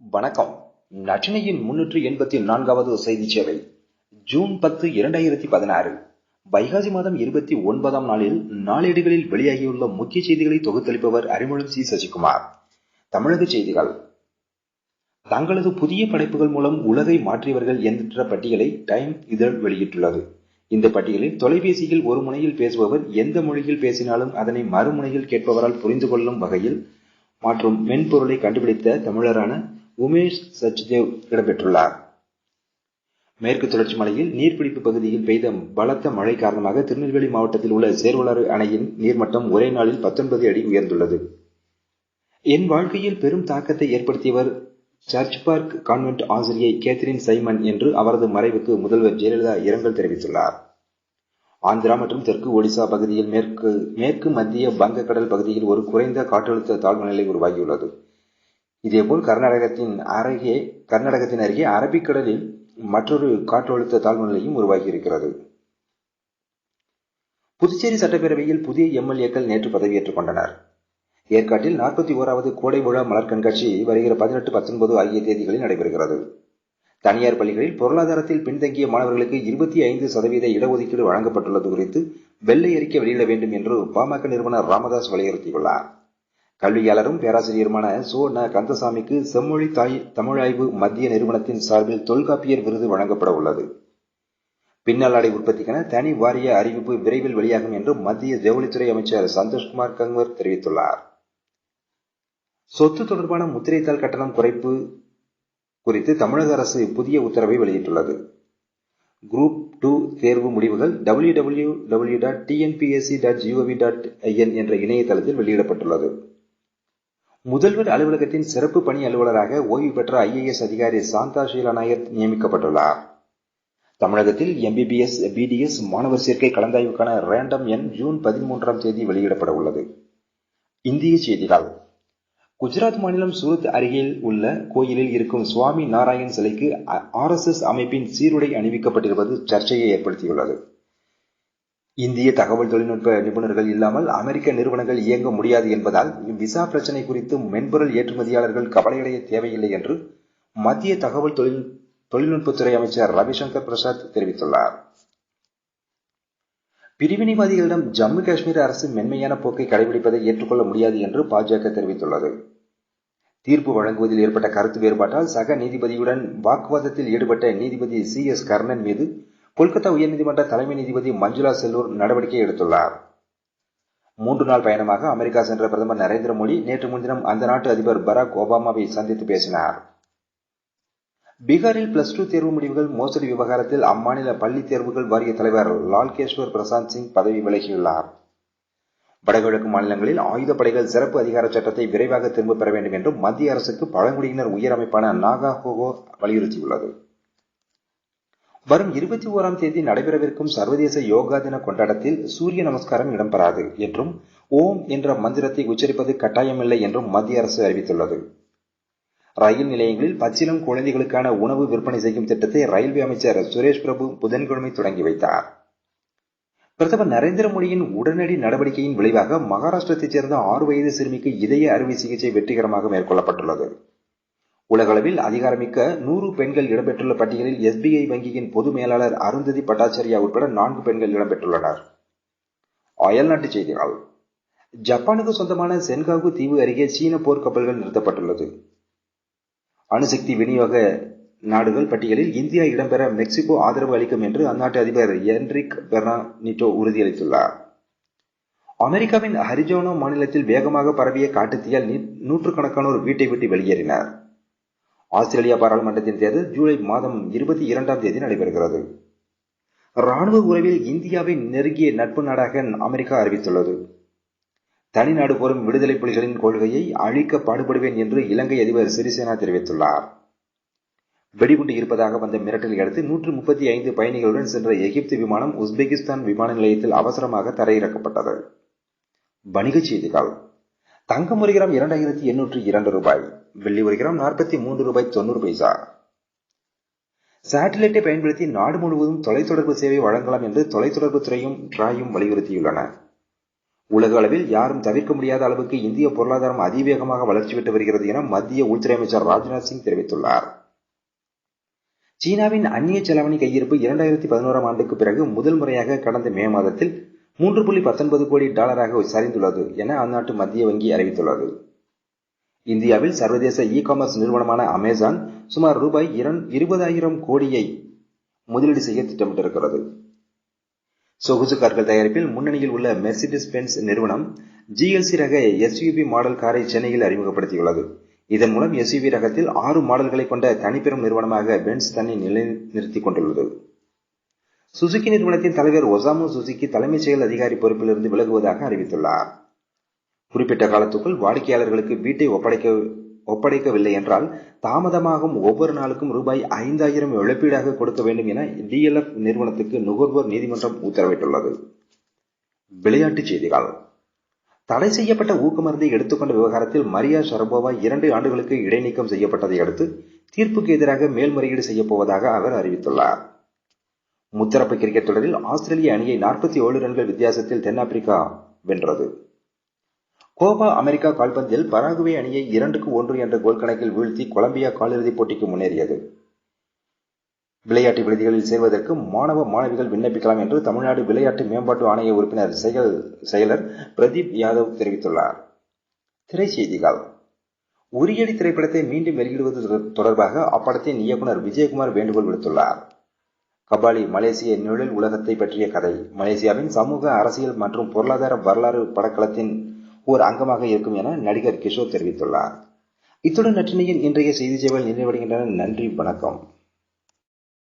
வணக்கம். நற்றினையின் முன்னூற்று எண்பத்தி நான்காவது செய்தி சேவை ஜூன் பத்து இரண்டாயிரத்தி பதினாறு. வைகாசி மாதம் இருபத்தி ஒன்பதாம் நாளில் நாளேடுகளில் வெளியாகியுள்ள முக்கிய செய்திகளை தொகுத்தளிப்பவர் அறிமுகம் சி. சசிகுமார். தமிழக செய்திகள். தங்களது புதிய படைப்புகள் மூலம் உலகை மாற்றியவர்கள் என்ற பட்டியலை டைம் இதழ் வெளியிட்டுள்ளது. இந்த பட்டியலில் தொலைபேசியில் ஒரு முனையில் பேசுபவர் எந்த மொழியில் பேசினாலும் அதனை மறுமுனையில் கேட்பவரால் புரிந்து கொள்ளும் வகையில் மாற்றும் மென்பொருளை கண்டுபிடித்த தமிழரான உமேஷ் சச்தேவ் இடம்பெற்றுள்ளார். மேற்கு தொடர்ச்சி மலையில் நீர்பிடிப்பு பகுதியில் பெய்த பலத்த மழை காரணமாக திருநெல்வேலி மாவட்டத்தில் உள்ள சேர்வலாறு அணையின் நீர்மட்டம் ஒரே நாளில் பத்தொன்பது அடி உயர்ந்துள்ளது. என் வாழ்க்கையில் பெரும் தாக்கத்தை ஏற்படுத்தியவர் சர்ச் பார்க் கான்வென்ட் ஆசிரியை கேத்ரின் சைமன் என்று அவரது மறைவுக்கு முதல்வர் ஜெயலலிதா இரங்கல் தெரிவித்துள்ளார். ஆந்திரா மற்றும் தெற்கு ஒடிசா பகுதியில் மேற்கு மேற்கு மத்திய வங்கக்கடல் பகுதியில் ஒரு குறைந்த காற்றழுத்த தாழ்வு நிலை உருவாகியுள்ளது. இதேபோல் கர்நாடகத்தின் அருகே கர்நாடகத்தின் அருகே அரபிக்கடலில் மற்றொரு காற்றழுத்த தாழ்வு நிலையும் உருவாகியிருக்கிறது. புதுச்சேரி சட்டப்பேரவையில் புதிய எம்எல்ஏக்கள் நேற்று பதவியேற்றுக் கொண்டனர். ஏற்காட்டில் நாற்பத்தி ஓராவது கோடை விழா மலர் கண்காட்சி வருகிற பதினெட்டு பத்தொன்பது ஆகிய தேதிகளில் நடைபெறுகிறது. தனியார் பள்ளிகளில் பொருளாதாரத்தில் பின்தங்கிய மாணவர்களுக்கு இருபத்தி ஐந்து சதவீத இடஒதுக்கீடு வழங்கப்பட்டுள்ளது குறித்து வெள்ளை அறிக்கை வெளியிட வேண்டும் என்று பாமக நிறுவனர் ராமதாஸ் வலியுறுத்தியுள்ளார். கல்வியாளரும் பேராசிரியருமான சோ. ந. கந்தசாமிக்கு செம்மொழி தாய் தமிழாய்வு மத்திய நிறுவனத்தின் சார்பில் தொல்காப்பியர் விருது வழங்கப்பட உள்ளது. பின்னலாடை உற்பத்திக்கான தனி வாரிய அறிவிப்பு விரைவில் வெளியாகும் என்று மத்திய ஜவுளித்துறை அமைச்சர் சந்தோஷ்குமார் கங்வர் தெரிவித்துள்ளார். சொத்து தொடர்பான முத்திரைத்தாள் கட்டணம் குறைப்பு குறித்து தமிழக அரசு புதிய உத்தரவை வெளியிட்டுள்ளது. குரூப் டூ தேர்வு முடிவுகள் W W W dot TNPSC dot G O V dot I N என்ற இணையதளத்தில் வெளியிடப்பட்டுள்ளது. முதல்வர் அலுவலகத்தின் சிறப்பு பணி அலுவலராக ஓய்வு பெற்ற ஐஏஎஸ் அதிகாரி சாந்தா ஷீலா நாயர் நியமிக்கப்பட்டுள்ளார். தமிழகத்தில் எம்பிபிஎஸ் பிடிஎஸ் மாணவர் சேர்க்கை கலந்தாய்வுக்கான ரேண்டம் எண் ஜூன் பதிமூன்றாம் தேதி வெளியிடப்பட உள்ளது. இந்திய செய்திகள். குஜராத் மாநிலம் சூரத் அருகில் உள்ள கோயிலில் இருக்கும் சுவாமி நாராயண் சிலைக்கு ஆர் அமைப்பின் சீருடை அணிவிக்கப்பட்டிருப்பது சர்ச்சையை ஏற்படுத்தியுள்ளது. இந்திய தகவல் தொழில்நுட்ப நிபுணர்கள் இல்லாமல் அமெரிக்க நிறுவனங்கள் இயங்க முடியாது என்பதால் விசா பிரச்சினை குறித்து மென்பொருள் ஏற்றுமதியாளர்கள் கவலையடைய தேவையில்லை என்று மத்திய தகவல் தொழில் தொழில்நுட்பத்துறை அமைச்சர் ரவிசங்கர் பிரசாத் தெரிவித்துள்ளார். பிரிவினைவாதிகளிடம் ஜம்மு காஷ்மீர் அரசு மென்மையான போக்கை கடைபிடிப்பதை ஏற்றுக்கொள்ள முடியாது என்று பாஜக தெரிவித்துள்ளது. தீர்ப்பு வழங்குவதில் ஏற்பட்ட கருத்து வேறுபாட்டால் சக நீதிபதியுடன் வாக்குவாதத்தில் ஈடுபட்ட நீதிபதி சி எஸ் கர்ணன் மீது கொல்கத்தா உயர்நீதிமன்ற தலைமை நீதிபதி மஞ்சுளா செல்லூர் நடவடிக்கை எடுத்துள்ளார். மூன்று நாள் பயணமாக அமெரிக்கா சென்ற பிரதமர் நரேந்திர மோடி நேற்று முன்தினம் அந்த நாட்டு அதிபர் பராக் ஒபாமாவை சந்தித்து பேசினார். பீகாரில் பிளஸ் டூ தேர்வு முடிவுகள் மோசடி விவகாரத்தில் அம்மாநில பள்ளி தேர்வுகள் வாரிய தலைவர் லால்கேஸ்வர் பிரசாந்த் சிங் பதவி விலகியுள்ளார். வடகிழக்கு மாநிலங்களில் ஆயுதப்படைகள் சிறப்பு அதிகார சட்டத்தை விரைவாக திரும்பப் பெற வேண்டும் என்றும் மத்திய அரசுக்கு பழங்குடியினர் உயர் அமைப்பான நாகா ஹோகோ வலியுறுத்தியுள்ளது. வரும் இருபத்தி ஓராம் தேதி நடைபெறவிருக்கும் சர்வதேச யோகா தின கொண்டாட்டத்தில் சூரிய நமஸ்காரம் இடம்பெறாது என்றும் ஓம் என்ற மந்திரத்தை உச்சரிப்பது கட்டாயமில்லை என்றும் மத்திய அரசு அறிவித்துள்ளது. ரயில் நிலையங்களில் பச்சிலம் குழந்தைகளுக்கான உணவு விற்பனை செய்யும் திட்டத்தை ரயில்வே அமைச்சர் சுரேஷ் பிரபு புதன்கிழமை தொடங்கி வைத்தார். பிரதமர் நரேந்திர மோடியின் உடனடி நடவடிக்கையின் விளைவாக மகாராஷ்டிரத்தைச் சேர்ந்த ஆறு வயது சிறுமிக்கு இதய அறுவை சிகிச்சை வெற்றிகரமாக மேற்கொள்ளப்பட்டுள்ளது. உலகளவில் அதிகாரமிக்க நூறு பெண்கள் இடம்பெற்றுள்ள பட்டியலில் எஸ்பிஐ வங்கியின் பொது மேலாளர் அருந்ததி பட்டாச்சாரியா உட்பட நான்கு பெண்கள் இடம்பெற்றுள்ளனர். அயல்நாட்டுச் செய்திகள். ஜப்பானுக்கு சொந்தமான சென்காகு தீவு அருகே சீன போர்க்கப்பல்கள் நிறுத்தப்பட்டுள்ளது. அணுசக்தி விநியோக நாடுகள் பட்டியலில் இந்தியா இடம்பெற மெக்சிகோ ஆதரவு அளிக்கும் என்று அந்நாட்டு அதிபர் என்ரிக் பெர்னானிட்டோ உறுதியளித்துள்ளார். அமெரிக்காவின் ஹரிஜோனோ மாநிலத்தில் வேகமாக பரவிய காட்டுத்தீயால் நூற்றுக்கணக்கானோர் வீட்டை விட்டு வெளியேறினர். ஆஸ்திரேலியா பாராளுமன்றத்தின் தேர்தல் ஜூலை மாதம் இருபத்தி இரண்டாம் தேதி நடைபெறுகிறது. ராணுவ உறவில் இந்தியாவின் நெருங்கிய நட்பு நாடாக அமெரிக்கா அறிவித்துள்ளது. தனிநாடு போரும் விடுதலை புலிகளின் கொள்கையை அழிக்க பாடுபடுவேன் என்று இலங்கை அதிபர் சிறிசேனா தெரிவித்துள்ளார். வெடிகுண்டு இருப்பதாக வந்த மிரட்டலை அடுத்து நூற்று முப்பத்தி ஐந்து பயணிகளுடன் சென்ற எகிப்து விமானம் உஸ்பெகிஸ்தான் விமான நிலையத்தில் அவசரமாக தரையிறக்கப்பட்டது. வணிகச் செய்திகள். தங்கம் ஒரு கிராம் இரண்டாயிரத்தி எண்ணூற்று இரண்டு ரூபாய். வெள்ளி ஒரு கிராம் நாற்பத்தி மூன்று ரூபாய் தொண்ணூறு பைசா. சேட்டலைட்டை பயன்படுத்தி நாடு முழுவதும் தொலைத்தொடர்பு சேவை வழங்கலாம் என்று தொலைத்தொடர்பு துறையும் டிராயும் வலியுறுத்தியுள்ளன. உலக அளவில் யாரும் தவிர்க்க முடியாத அளவுக்கு இந்திய பொருளாதாரம் அதிவேகமாக வளர்ச்சி பெற்று வருகிறது என மத்திய உள்துறை அமைச்சர் ராஜ்நாத் சிங் தெரிவித்துள்ளார். சீனாவின் அந்நிய செலவணி கையிருப்பு இரண்டாயிரத்தி பதினோராம் ஆண்டுக்கு பிறகு முதல் முறையாக கடந்த மே மாதத்தில் மூன்று புள்ளி பத்தொன்பது கோடி டாலராக சரிந்துள்ளது என அந்நாட்டு மத்திய வங்கி அறிவித்துள்ளது. இந்தியாவில் சர்வதேச இ காமர்ஸ் நிறுவனமான அமேசான் சுமார் ரூபாய் இருபதாயிரம் கோடியை முதலீடு செய்ய திட்டமிட்டிருக்கிறது. சொகுசு கார்கள் தயாரிப்பில் முன்னணியில் உள்ள மெர்சிடிஸ் பென்ஸ் நிறுவனம் ஜிஎல்சி ரக எஸ்யூபி மாடல் காரை சென்னையில் அறிமுகப்படுத்தியுள்ளது. இதன் மூலம் எஸ்யூபி ரகத்தில் ஆறு மாடல்களை கொண்ட தனிப்பெரும் நிறுவனமாக பென்ஸ் தன்னை நிலைநிறுத்திக் கொண்டுள்ளது. சுசுகி நிறுவனத்தின் தலைவர் ஒசாமு சுசுகி தலைமைச் செயல் அதிகாரி பொறுப்பிலிருந்து விலகுவதாக அறிவித்துள்ளார். குறிப்பிட்ட காலத்துக்குள் வாடிக்கையாளர்களுக்கு வீட்டை ஒப்படைக்க ஒப்படைக்கவில்லை என்றால் தாமதமாகும் ஒவ்வொரு நாளுக்கும் ரூபாய் ஐந்தாயிரம் இழப்பீடாக கொடுக்க வேண்டும் என டிஎல்எஃப் நிறுவனத்துக்கு நுகர்வோர் நீதிமன்றம் உத்தரவிட்டுள்ளது. விளையாட்டுச் செய்திகள். தடை செய்யப்பட்ட ஊக்கமருந்தை எடுத்துக்கொண்ட விவகாரத்தில் மரியா ஷரபோவா இரண்டு ஆண்டுகளுக்கு இடைநீக்கம் செய்யப்பட்டதை அடுத்து தீர்ப்புக்கு எதிராக மேல்முறையீடு செய்யப்போவதாக அவர் அறிவித்துள்ளார். முத்தரப்பு கிரிக்கெட் தொடரில் ஆஸ்திரேலிய அணியை நாற்பத்தி ஏழு ரன்கள் வித்தியாசத்தில் தென்னாப்பிரிக்கா வென்றது. கோபா அமெரிக்கா கால்பந்தில் பராகுவே அணியை இரண்டுக்கு ஒன்று என்ற கோல் கணக்கில் வீழ்த்தி கொலம்பியா காலிறுதிப் போட்டிக்கு முன்னேறியது. விளையாட்டு விடுதிகளில் சேர்வதற்கு மாணவ மாணவிகள் விண்ணப்பிக்கலாம் என்று தமிழ்நாடு விளையாட்டு மேம்பாட்டு ஆணைய உறுப்பினர் செயல் செயலர் பிரதீப் யாதவ் தெரிவித்துள்ளார். திரைச்செய்திகள். உரியடி திரைப்படத்தை மீண்டும் வெளியிடுவது தொடர்பாக அப்படத்தின் இயக்குனர் விஜயகுமார் வேண்டுகோள் விடுத்துள்ளார். கபாலி மலேசிய நிழல் உலகத்தை பற்றிய கதை. மலேசியாவின் சமூக அரசியல் மற்றும் பொருளாதார வரலாறு படக்களத்தின் ஓர் அங்கமாக இருக்கும் என நடிகர் கிஷோர் தெரிவித்துள்ளார். இத்துடன் நற்றினையின் இன்றைய செய்தி சேவல் நிறைவடைகின்றன. நன்றி வணக்கம்.